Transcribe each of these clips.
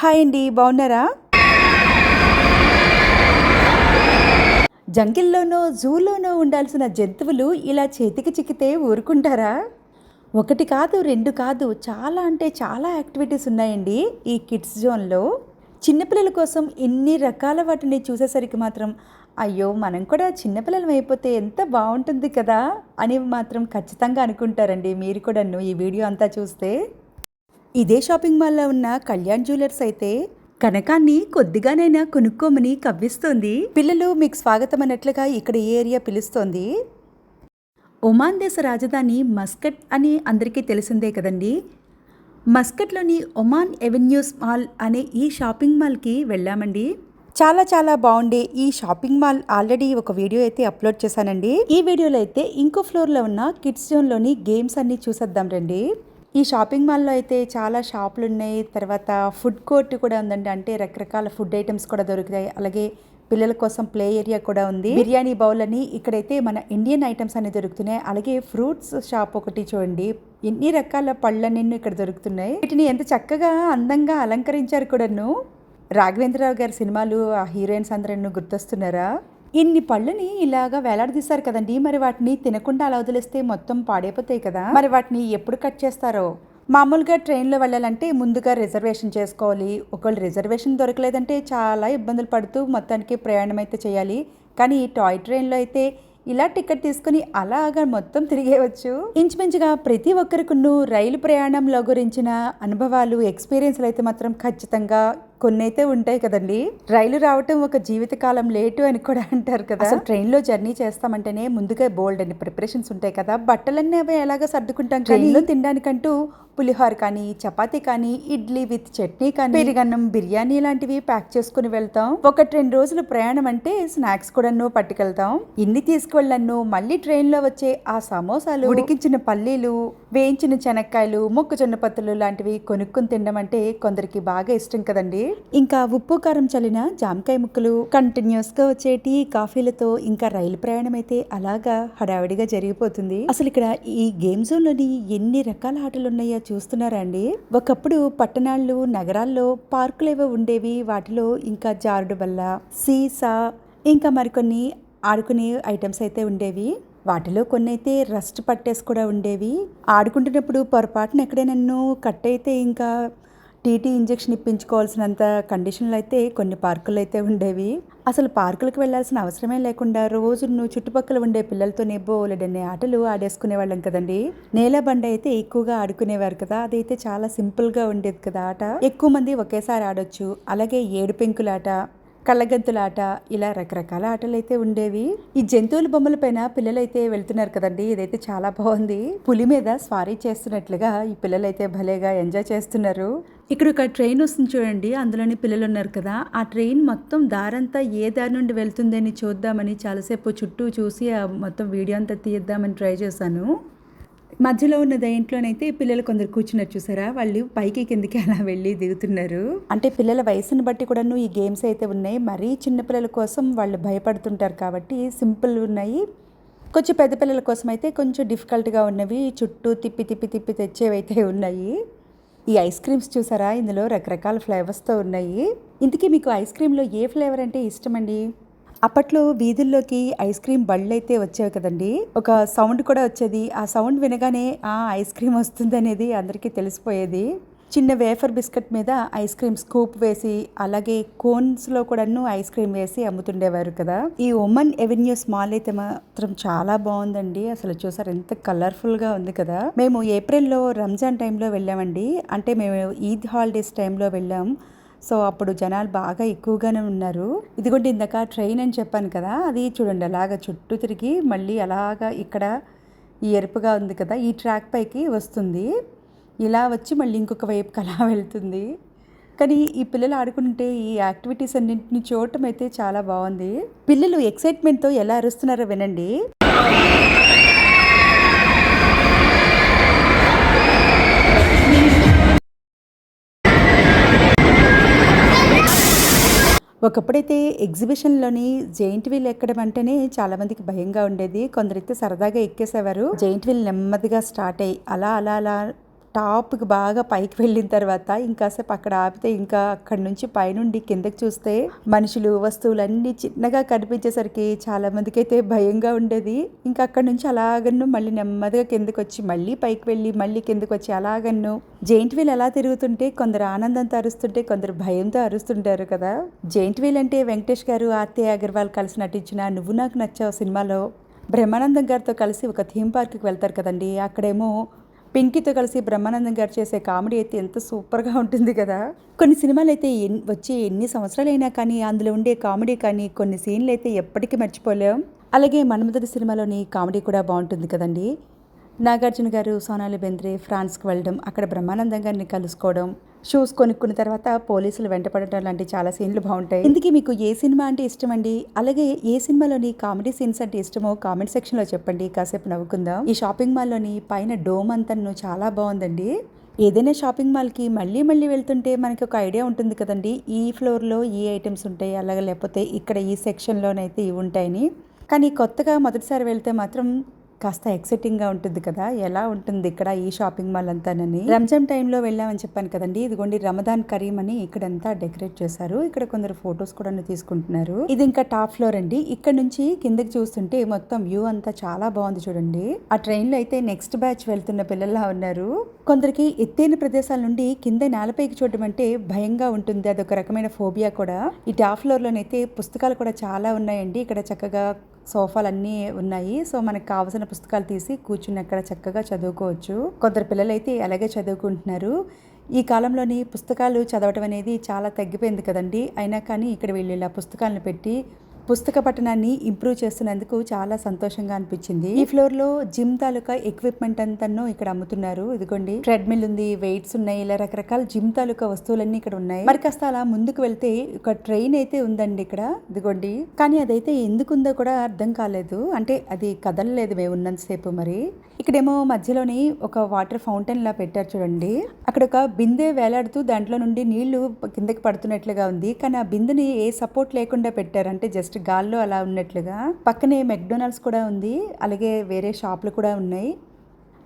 Hi అండి బాగున్నారా? జంగిల్లోనో జూలోనో ఉండాల్సిన జంతువులు ఇలా చేతికి చిక్కితే ఊరుకుంటారా? ఒకటి కాదు రెండు కాదు చాలా అంటే చాలా యాక్టివిటీస్ ఉన్నాయండి ఈ కిడ్స్ జోన్లో. చిన్నపిల్లల కోసం ఎన్ని రకాల వాటిని చూసేసరికి మాత్రం అయ్యో మనం కూడా చిన్నపిల్లలం అయిపోతే ఎంత బాగుంటుంది కదా అని మాత్రం ఖచ్చితంగా అనుకుంటారండి మీరు కూడాను ఈ వీడియో అంతా చూస్తే. ఇదే షాపింగ్ మాల్లో ఉన్న కళ్యాణ్ జ్యువెలర్స్ అయితే కనకాన్ని కొద్దిగానైనా కొనుక్కోమని కవ్విస్తోంది. పిల్లలు మీకు స్వాగతం అన్నట్లుగా ఇక్కడ ఈ ఏరియా పిలుస్తోంది. ఒమాన్ దేశ రాజధాని మస్కట్ అని అందరికీ తెలిసిందే కదండి. మస్కట్లోని ఒమాన్ ఎవెన్యూస్ మాల్ అనే ఈ షాపింగ్ మాల్కి వెళ్ళామండి. చాలా చాలా బాగుండే ఈ షాపింగ్ మాల్ ఆల్రెడీ ఒక వీడియో అయితే అప్లోడ్ చేశానండి. ఈ వీడియోలో అయితే ఇంకో ఫ్లోర్లో ఉన్న కిడ్స్ జోన్లోని గేమ్స్ అన్నీ చూసేద్దాం రండి. ఈ షాపింగ్ మాల్లో అయితే చాలా షాపులు ఉన్నాయి తర్వాత ఫుడ్ కోర్ట్ కూడా ఉందండి. అంటే రకరకాల ఫుడ్ ఐటమ్స్ కూడా దొరుకుతాయి. అలాగే పిల్లల కోసం ప్లే ఏరియా కూడా ఉంది. బిర్యానీ బౌల్ అని ఇక్కడైతే మన ఇండియన్ ఐటమ్స్ అనేవి దొరుకుతున్నాయి. అలాగే ఫ్రూట్స్ షాప్ ఒకటి చూడండి. ఎన్ని రకాల పళ్ళన్నీ ఇక్కడ దొరుకుతున్నాయి. వీటిని ఎంత చక్కగా అందంగా అలంకరించారు కూడాను. రాఘవేంద్రరావు గారి సినిమాలు ఆ హీరోయిన్స్ అందరూ గుర్తొస్తున్నారా? ఇన్ని పళ్ళని ఇలాగా వేలాడదీశారు కదండి. మరి వాటిని తినకుండా అలా వదిలేస్తే మొత్తం పాడైపోతాయి కదా. మరి వాటిని ఎప్పుడు కట్ చేస్తారో? మామూలుగా ట్రైన్లో వెళ్ళాలంటే ముందుగా రిజర్వేషన్ చేసుకోవాలి. ఒకవేళ రిజర్వేషన్ దొరకలేదంటే చాలా ఇబ్బందులు పడుతూ మొత్తానికి ప్రయాణం అయితే చేయాలి. కానీ ఈ టాయ్ ట్రైన్లో అయితే ఇలా టికెట్ తీసుకుని అలాగా మొత్తం తిరిగేవచ్చు ఇంచుమించుగా ప్రతి ఒక్కరికును రైలు ప్రయాణంలో గురించిన అనుభవాలు ఎక్స్పీరియన్స్లు అయితే మాత్రం ఖచ్చితంగా కొన్ని అయితే ఉంటాయి కదండి. రైలు రావటం ఒక జీవితకాలం లేటు అని కూడా అంటారు కదా. అసలు ట్రైన్లో జర్నీ చేస్తామంటేనే ముందుగా బోల్డ్ అని ప్రిపరేషన్స్ ఉంటాయి కదా. బట్టలన్నీ అవి ఎలాగ సర్దుకుంటాం ట్రైన్లో తినడానికంటూ పులిహోర కానీ చపాతీ కానీ ఇడ్లీ విత్ చట్నీ కానీ పెరిగన్నం బిర్యానీ లాంటివి ప్యాక్ చేసుకుని వెళ్తాం. ఒకటి రెండు రోజులు ప్రయాణం అంటే స్నాక్స్ కూడాను పట్టుకెళ్తాం. ఇన్ని తీసుకువెళ్ళను మళ్ళీ ట్రైన్లో వచ్చే ఆ సమోసాలు ఉడికించిన పల్లీలు వేయించిన శనక్కాయలు మొక్కజొన్న పత్తులు లాంటివి కొనుక్కుని తినడం అంటే కొందరికి బాగా ఇష్టం కదండి. ఇంకా ఉప్పు కారం చల్లిన జామకాయ ముక్కలు కంటిన్యూస్గా వచ్చే టీ కాఫీలతో ఇంకా రైలు ప్రయాణం అయితే అలాగా హడావిడిగా జరిగిపోతుంది. అసలు ఇక్కడ ఈ గేమ్ జోన్లోని ఎన్ని రకాల ఆటలు ఉన్నాయో చూస్తున్నారా అండి? ఒకప్పుడు పట్టణాల్లో నగరాల్లో పార్కులు ఏవో ఉండేవి వాటిలో ఇంకా జారుడు బల్ల సీసా ఇంకా మరికొన్ని ఆడుకునే ఐటమ్స్ అయితే ఉండేవి. వాటిలో కొన్ని అయితే రస్ట్ పట్టేసి కూడా ఉండేవి. ఆడుకుంటున్నప్పుడు పొరపాటున ఎక్కడే నన్ను కట్ అయితే ఇంకా టీటీ ఇంజెక్షన్ ఇప్పించుకోవాల్సినంత కండిషన్లు అయితే కొన్ని పార్కులు అయితే ఉండేవి. అసలు పార్కులకు వెళ్ళాల్సిన అవసరమే లేకుండా రోజు నువ్వు చుట్టుపక్కల ఉండే పిల్లలతోనే బోలెడన్ని ఆటలు ఆడేసుకునే వాళ్ళం కదండి. నేల బండ అయితే ఎక్కువగా ఆడుకునేవారు కదా అదైతే చాలా సింపుల్గా ఉండేది కదా ఆట. ఎక్కువ మంది ఒకేసారి ఆడొచ్చు అలాగే ఏడు పెంకులాట కళ్ళగంతులాట ఇలా రకరకాల ఆటలు అయితే ఉండేవి. ఈ జంతువుల బొమ్మల పైన పిల్లలైతే వెళ్తున్నారు కదండి ఇదైతే చాలా బాగుంది. పులి మీద స్వారీ చేస్తున్నట్లుగా ఈ పిల్లలైతే భలేగా ఎంజాయ్ చేస్తున్నారు. ఇక్కడ ఒక ట్రైన్ వస్తుంది చూడండి అందులోని పిల్లలు ఉన్నారు కదా. ఆ ట్రైన్ మొత్తం దారంతా ఏ దారి నుండి వెళ్తుందని చూద్దామని చాలాసేపు చుట్టూ చూసి ఆ మొత్తం వీడియో అంతా తీద్దామని ట్రై చేశాను. మధ్యలో ఉన్న దేంట్లోనైతే పిల్లలు కొందరు కూర్చున్నారు చూసారా? వాళ్ళు పైకి కిందకి అలా వెళ్ళి దిగుతున్నారు. అంటే పిల్లల వయసును బట్టి కూడాను ఈ గేమ్స్ అయితే ఉన్నాయి. మరీ చిన్నపిల్లల కోసం వాళ్ళు భయపడుతుంటారు కాబట్టి సింపుల్ ఉన్నాయి. కొంచెం పెద్ద పిల్లల కోసం అయితే కొంచెం డిఫికల్ట్గా ఉన్నవి. చుట్టూ తిప్పి తిప్పి తిప్పి తెచ్చేవైతే ఉన్నాయి. ఈ ఐస్ క్రీమ్స్ చూసారా? ఇందులో రకరకాల ఫ్లేవర్స్తో ఉన్నాయి. ఇంతకీ మీకు ఐస్ క్రీమ్లో ఏ ఫ్లేవర్ అంటే ఇష్టమండి? అప్పట్లో వీధుల్లోకి ఐస్ క్రీమ్ బళ్ళు అయితే వచ్చేవి కదండి. ఒక సౌండ్ కూడా వచ్చేది. ఆ సౌండ్ వినగానే ఆ ఐస్ క్రీమ్ వస్తుంది అనేది అందరికీ తెలిసిపోయేది. చిన్న వేఫర్ బిస్కెట్ మీద ఐస్ క్రీమ్ స్కూప్ వేసి అలాగే కోన్స్లో కూడాను ఐస్ క్రీమ్ వేసి అమ్ముతుండేవారు కదా. ఈ ఒమన్ ఎవెన్యూ స్మాల్ అయితే మాత్రం చాలా బాగుందండి. అసలు చూసారు ఎంత కలర్ఫుల్గా ఉంది కదా. మేము ఏప్రిల్లో రంజాన్ టైంలో వెళ్ళామండి. అంటే మేము ఈద్ హాలిడేస్ టైంలో వెళ్ళాం. సో అప్పుడు జనాలు బాగా ఎక్కువగానే ఉన్నారు. ఇదిగోండి ఇందాక ట్రైన్ అని చెప్పాను కదా అది చూడండి అలాగ చుట్టూ తిరిగి మళ్ళీ అలాగా ఇక్కడ ఈ ఎరుపుగా ఉంది కదా ఈ ట్రాక్ పైకి వస్తుంది. ఇలా వచ్చి మళ్ళీ ఇంకొక వైపుకి అలా వెళ్తుంది. కానీ ఈ పిల్లలు ఆడుకుంటే ఈ యాక్టివిటీస్ అన్నింటిని చూడటం అయితే చాలా బాగుంది. పిల్లలు ఎక్సైట్మెంట్తో ఎలా అరుస్తున్నారో వినండి. ఒకప్పుడైతే ఎగ్జిబిషన్లోని జైంట్ వీల్ ఎక్కడం అంటేనే చాలా మందికి భయంగా ఉండేది. కొందరైతే సరదాగా ఎక్కేసేవారు. జైంట్ వీల్ నెమ్మదిగా స్టార్ట్ అయ్యి అలా అలా అలా టాప్కి బాగా పైకి వెళ్ళిన తర్వాత ఇంకాసేపు అక్కడ ఆపితే ఇంకా అక్కడ నుంచి పైనుండి కిందకి చూస్తే మనుషులు వస్తువులన్నీ చిన్నగా కనిపించేసరికి చాలా మందికి అయితే భయంగా ఉండేది. ఇంకా అక్కడ నుంచి అలాగన్ను మళ్ళీ నెమ్మదిగా కిందకి వచ్చి మళ్ళీ పైకి వెళ్ళి మళ్ళీ కిందకి వచ్చి అలాగన్ను. జైంట్ వీల్ ఎలా తిరుగుతుంటే కొందరు ఆనందంతో అరుస్తుంటే కొందరు భయంతో అరుస్తుంటారు కదా. జైంట్ వీల్ అంటే వెంకటేష్ గారు ఆర్తి అగర్వాల్ కలిసి నటించిన నువ్వు నాకు నచ్చావు సినిమాలో. బ్రహ్మానందం గారితో కలిసి ఒక థీమ్ పార్క్కి వెళ్తారు కదండి. అక్కడేమో పింకీతో కలిసి బ్రహ్మానందం గారు చేసే కామెడీ అయితే ఎంత సూపర్గా ఉంటుంది కదా. కొన్ని సినిమాలు అయితే ఎన్ వచ్చి ఎన్ని సంవత్సరాలైనా కానీ అందులో ఉండే కామెడీ కానీ కొన్ని సీన్లు అయితే ఎప్పటికీ మర్చిపోలేం. అలాగే మన్మధుడి సినిమాలోని కామెడీ కూడా బాగుంటుంది కదండి. నాగార్జున గారు సోనాలి బెంద్రే ఫ్రాన్స్కి వెళ్ళడం అక్కడ బ్రహ్మానందం గారిని కలుసుకోవడం షూస్ కొనుక్కున్న తర్వాత పోలీసులు వెంటపడటం లాంటి చాలా సీన్లు బాగుంటాయి. ఇందుకే మీకు ఏ సినిమా అంటే ఇష్టం అండి అలాగే ఏ సినిమాలోని కామెడీ సీన్స్ అంటే ఇష్టమో కామెంట్ సెక్షన్లో చెప్పండి. కాసేపు నవ్వుకుందాం. ఈ షాపింగ్ మాల్లోని పైన డోమ్ అంతను చాలా బాగుందండి. ఏదైనా షాపింగ్ మాల్కి మళ్ళీ మళ్ళీ వెళ్తుంటే మనకి ఒక ఐడియా ఉంటుంది కదండి. ఈ ఫ్లోర్లో ఈ ఐటమ్స్ ఉంటాయి. అలాగే లేకపోతే ఇక్కడ ఈ సెక్షన్లోనైతే ఇవి ఉంటాయని. కానీ కొత్తగా మొదటిసారి వెళ్తే మాత్రం కాస్త ఎక్సైటింగ్గా ఉంటుంది కదా? ఎలా ఉంటుంది ఇక్కడ ఈ షాపింగ్ మాల్ అంతానని? రంజాన్ టైంలో వెళ్ళామని చెప్పాను కదండి. ఇదిగోండి రమదాన్ కరీం అని ఇక్కడంతా డెకరేట్ చేశారు. ఇక్కడ కొందరు ఫొటోస్ కూడా తీసుకుంటున్నారు. ఇది ఇంకా టాప్ ఫ్లోర్ అండి. ఇక్కడ నుంచి కిందకి చూస్తుంటే మొత్తం వ్యూ అంతా చాలా బాగుంది చూడండి. ఆ ట్రైన్లో అయితే నెక్స్ట్ బ్యాచ్ వెళ్తున్న పిల్లల్లా ఉన్నారు. కొందరికి ఎత్తైన ప్రదేశాల నుండి కింద నేలపైకి చూడడం అంటే భయంగా ఉంటుంది. అదొక రకమైన ఫోబియా కూడా. ఈ టాప్ ఫ్లోర్ లోనైతే పుస్తకాలు కూడా చాలా ఉన్నాయండి. ఇక్కడ చక్కగా సోఫాలు అన్నీ ఉన్నాయి. సో మనకు కావాల్సిన పుస్తకాలు తీసి కూర్చుని అక్కడ చక్కగా చదువుకోవచ్చు. కొందరు పిల్లలు అయితే అలాగే చదువుకుంటున్నారు. ఈ కాలంలోని పుస్తకాలు చదవటం అనేది చాలా తగ్గిపోయింది కదండి. అయినా కానీ ఇక్కడ వీళ్ళు ఇలా పుస్తకాలను పెట్టి పుస్తక పఠనాన్ని ఇంప్రూవ్ చేస్తున్నందుకు చాలా సంతోషంగా అనిపించింది. ఈ ఫ్లోర్లో జిమ్ తాలూకా ఎక్విప్మెంట్ అంతను ఇక్కడ అమ్ముతున్నారు. ఇదిగోండి. ట్రెడ్మిల్ ఉంది వెయిట్స్ ఉన్నాయి ఇలా రకరకాల జిమ్ తాలూకా వస్తువులన్నీ ఇక్కడ ఉన్నాయి. మరి కాస్త అలా ముందుకు వెళ్తే ఒక ట్రైన్ అయితే ఉందండి ఇక్కడ. ఇదిగోండి. కానీ అదైతే ఎందుకుందో కూడా అర్థం కాలేదు. అంటే అది కదలలేదు మేము ఉన్నంతసేపు మరి. ఇక్కడేమో మధ్యలోని ఒక వాటర్ ఫౌంటైన్ లా పెట్టారు చూడండి. అక్కడ ఒక బిందె వేలాడుతూ దాంట్లో నుండి నీళ్ళు కిందకి పడుతున్నట్లుగా ఉంది. కానీ ఆ బిందెని ఏ సపోర్ట్ లేకుండా పెట్టారు. అంటే జస్ట్ గాల్లో అలా ఉన్నట్లుగా. పక్కనే మెక్డొనాల్డ్స్ కూడా ఉంది. అలాగే వేరే షాపులు కూడా ఉన్నాయి.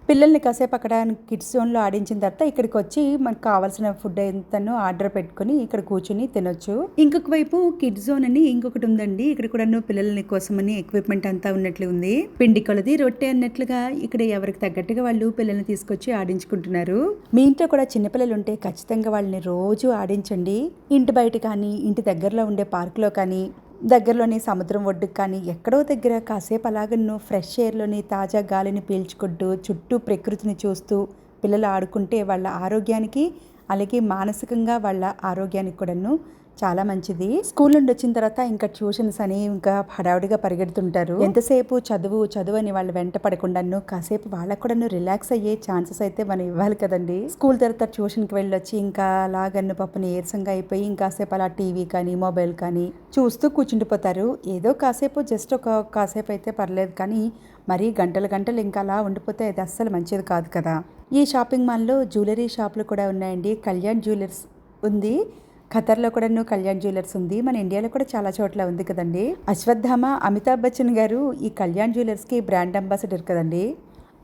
పిల్లల్ని కాసేపు అక్కడ కిడ్స్ జోన్లో ఆడించిన తర్వాత ఇక్కడికి వచ్చి మనకు కావాల్సిన ఫుడ్ ఎంతనో ఆర్డర్ పెట్టుకుని ఇక్కడ కూర్చుని తినొచ్చు. ఇంకొక వైపు కిడ్స్ జోన్ అని ఇంకొకటి ఉందండి. ఇక్కడ కూడా పిల్లలని కోసమని ఎక్విప్మెంట్ అంతా ఉన్నట్లు ఉంది. పిండి కొలది రొట్టె అన్నట్లుగా ఇక్కడ ఎవరికి తగ్గట్టుగా వాళ్ళు పిల్లల్ని తీసుకొచ్చి ఆడించుకుంటున్నారు. మీ ఇంట్లో కూడా చిన్నపిల్లలు ఉంటే ఖచ్చితంగా వాళ్ళని రోజు ఆడించండి. ఇంటి బయట కానీ ఇంటి దగ్గరలో ఉండే పార్కులో కానీ దగ్గరలోని సముద్రం ఒడ్డుకు కానీ ఎక్కడో దగ్గర కాసేపు అలాగను ఫ్రెష్ ఎయిర్లోని తాజా గాలిని పీల్చుకుంటూ చుట్టూ ప్రకృతిని చూస్తూ పిల్లలు ఆడుకుంటే వాళ్ళ ఆరోగ్యానికి అలాగే మానసికంగా వాళ్ళ ఆరోగ్యానికి కూడాను చాలా మంచిది. స్కూల్ నుండి వచ్చిన తర్వాత ఇంకా ట్యూషన్స్ అని ఇంకా హడావుడిగా పరిగెడుతుంటారు. ఎంతసేపు చదువు చదువు అని వాళ్ళు వెంట పడకుండాను కాసేపు వాళ్ళకు కూడా రిలాక్స్ అయ్యే ఛాన్సెస్ అయితే మనం ఇవ్వాలి కదండి. స్కూల్ తర్వాత ట్యూషన్కి వెళ్ళొచ్చి ఇంకా అలాగన్ను పప్పుని నీరసంగా అయిపోయి ఇంకాసేపు అలా టీవీ కానీ మొబైల్ కానీ చూస్తూ కూర్చుండిపోతారు. ఏదో కాసేపు జస్ట్ ఒక కాసేపు అయితే పర్లేదు కానీ మరీ గంటలు గంటలు ఇంకా అలా ఉండిపోతే అది అస్సలు మంచిది కాదు కదా. ఈ షాపింగ్ మాల్లో జ్యువెలరీ షాపులు కూడా ఉన్నాయండి. కళ్యాణ్ జ్యువెలర్స్ ఉంది. ఖతర్లో కూడా కళ్యాణ్ జ్యువెలర్స్ ఉంది. మన ఇండియాలో కూడా చాలా చోట్ల ఉంది కదండి. అశ్వత్థామ అమితాబ్ బచ్చన్ గారు ఈ కళ్యాణ్ జ్యువెలర్స్కి బ్రాండ్ అంబాసిడర్ కదండి.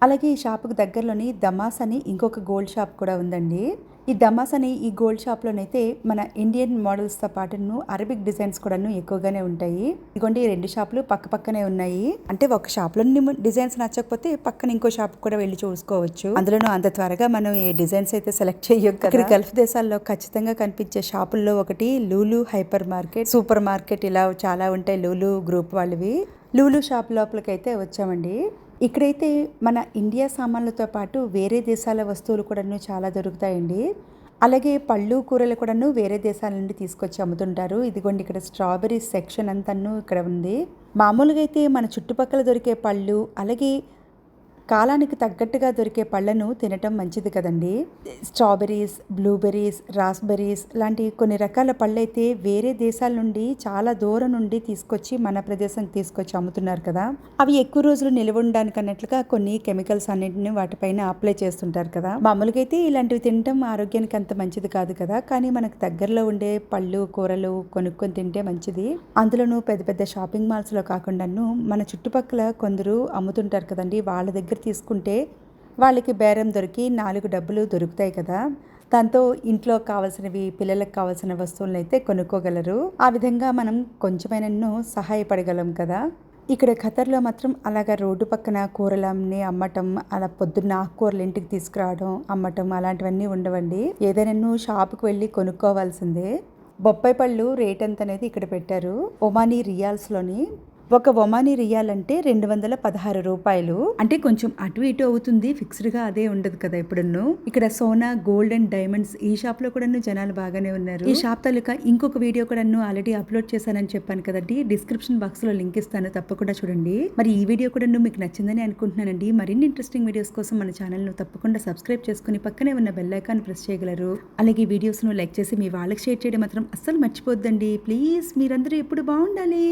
అలాగే ఈ షాప్కి దగ్గరలోని దమాస్ అని ఇంకొక గోల్డ్ షాప్ కూడా ఉందండి. ఈ దమాస్ అని ఈ గోల్డ్ షాప్లోనైతే మన ఇండియన్ మోడల్స్తో పాటును అరబిక్ డిజైన్స్ కూడాను ఎక్కువగానే ఉంటాయి. ఇదిగోండి ఈ రెండు షాపులు పక్క పక్కనే ఉన్నాయి. అంటే ఒక షాప్లో డిజైన్స్ నచ్చకపోతే పక్కన ఇంకో షాప్ కూడా వెళ్ళి చూసుకోవచ్చు. అందులోనూ అంత త్వరగా మనం ఏ డిజైన్స్ అయితే సెలెక్ట్ చేయొచ్చు గల్ఫ్ దేశాల్లో ఖచ్చితంగా కనిపించే షాపుల్లో ఒకటి Lulu hyper market. Super market ఇలా చాలా ఉంటాయి లూలు గ్రూప్ వాళ్ళవి. లూలు షాప్ లోపలికైతే అయితే వచ్చామండి. ఇక్కడైతే మన ఇండియా సామాన్లతో పాటు వేరే దేశాల వస్తువులు కూడాను చాలా దొరుకుతాయండి. అలాగే పళ్ళు కూరలు కూడాను వేరే దేశాల నుండి తీసుకొచ్చి అమ్ముతుంటారు. ఇదిగోండి ఇక్కడ స్ట్రాబెర్రీ సెక్షన్ అంతను ఇక్కడ ఉంది. మామూలుగా అయితే మన చుట్టుపక్కల దొరికే పళ్ళు అలాగే కాలానికి తగ్గట్టుగా దొరికే పళ్ళను తినటం మంచిది కదండి. స్ట్రాబెర్రీస్ బ్లూబెర్రీస్ రాస్బెర్రీస్ లాంటి కొన్ని రకాల పళ్ళైతే వేరే దేశాల నుండి చాలా దూరం నుండి తీసుకొచ్చి మన ప్రదేశానికి తీసుకొచ్చి అమ్ముతున్నారు కదా. అవి ఎక్కువ రోజులు నిల్వ ఉండడానికి అన్నట్లుగా కొన్ని కెమికల్స్ అన్నింటిని వాటిపైన అప్లై చేస్తుంటారు కదా. మామూలుగా అయితే ఇలాంటివి తినటం ఆరోగ్యానికి అంత మంచిది కాదు కదా. కానీ మనకు దగ్గరలో ఉండే పళ్ళు కూరలు కొనుక్కొని తింటే మంచిది. అందులోనూ పెద్ద పెద్ద షాపింగ్ మాల్స్లో కాకుండాను మన చుట్టుపక్కల కొందరు అమ్ముతుంటారు కదండి. వాళ్ళ దగ్గర తీసుకుంటే వాళ్ళకి బేరం దొరికి నాలుగు డబ్బులు దొరుకుతాయి కదా. దాంతో ఇంట్లో కావాల్సినవి పిల్లలకు కావాల్సిన వస్తువులను అయితే కొనుక్కోగలరు. ఆ విధంగా మనం కొంచెమైనను సహాయపడగలం కదా. ఇక్కడ ఖతర్లో మాత్రం అలాగా రోడ్డు పక్కన కూరలన్నీ అమ్మటం అలా పొద్దున్న ఆకుకూరలు ఇంటికి తీసుకురావడం అమ్మటం అలాంటివన్నీ ఉండవండి. ఏదైనా షాపుకి వెళ్ళి కొనుక్కోవాల్సిందే. బొప్పాయి పళ్ళు రేట్ ఎంత అనేది ఇక్కడ పెట్టారు. ఒమానీ రియాల్స్లోని ఒక ఒమానీ రియాల్ అంటే రెండు వందల పదహారు రూపాయలు. అంటే కొంచెం అటు ఇటు అవుతుంది ఫిక్స్డ్గా అదే ఉండదు కదా ఎప్పుడున్ను. ఇక్కడ సోనా గోల్డ్ అండ్ డైమండ్స్ ఈ షాప్లో కూడా జనాలు బాగానే ఉన్నారు. ఈ షాప్ తాలూకా ఇంకొక వీడియో కూడా ఆల్రెడీ అప్లోడ్ చేశానని చెప్పాను కదండి. డిస్క్రిప్షన్ బాక్స్లో లింక్ ఇస్తాను తప్పకుండా చూడండి. మరి ఈ వీడియో కూడా మీకు నచ్చిందని అనుకుంటున్నానండి. మరిన్ని ఇంట్రెస్టింగ్ వీడియోస్ కోసం మన ఛానల్ను తప్పకుండా సబ్స్క్రైబ్ చేసుకుని పక్కనే ఉన్న బెల్ ఐకాన్ ప్రెస్ చేయగలరు. అలాగే ఈ వీడియోస్ను లైక్ చేసి మీ వాళ్ళకి షేర్ చేయడం మాత్రం అస్సలు మర్చిపోద్దండి. ప్లీజ్ మీరందరూ ఎప్పుడు బాగుండాలి.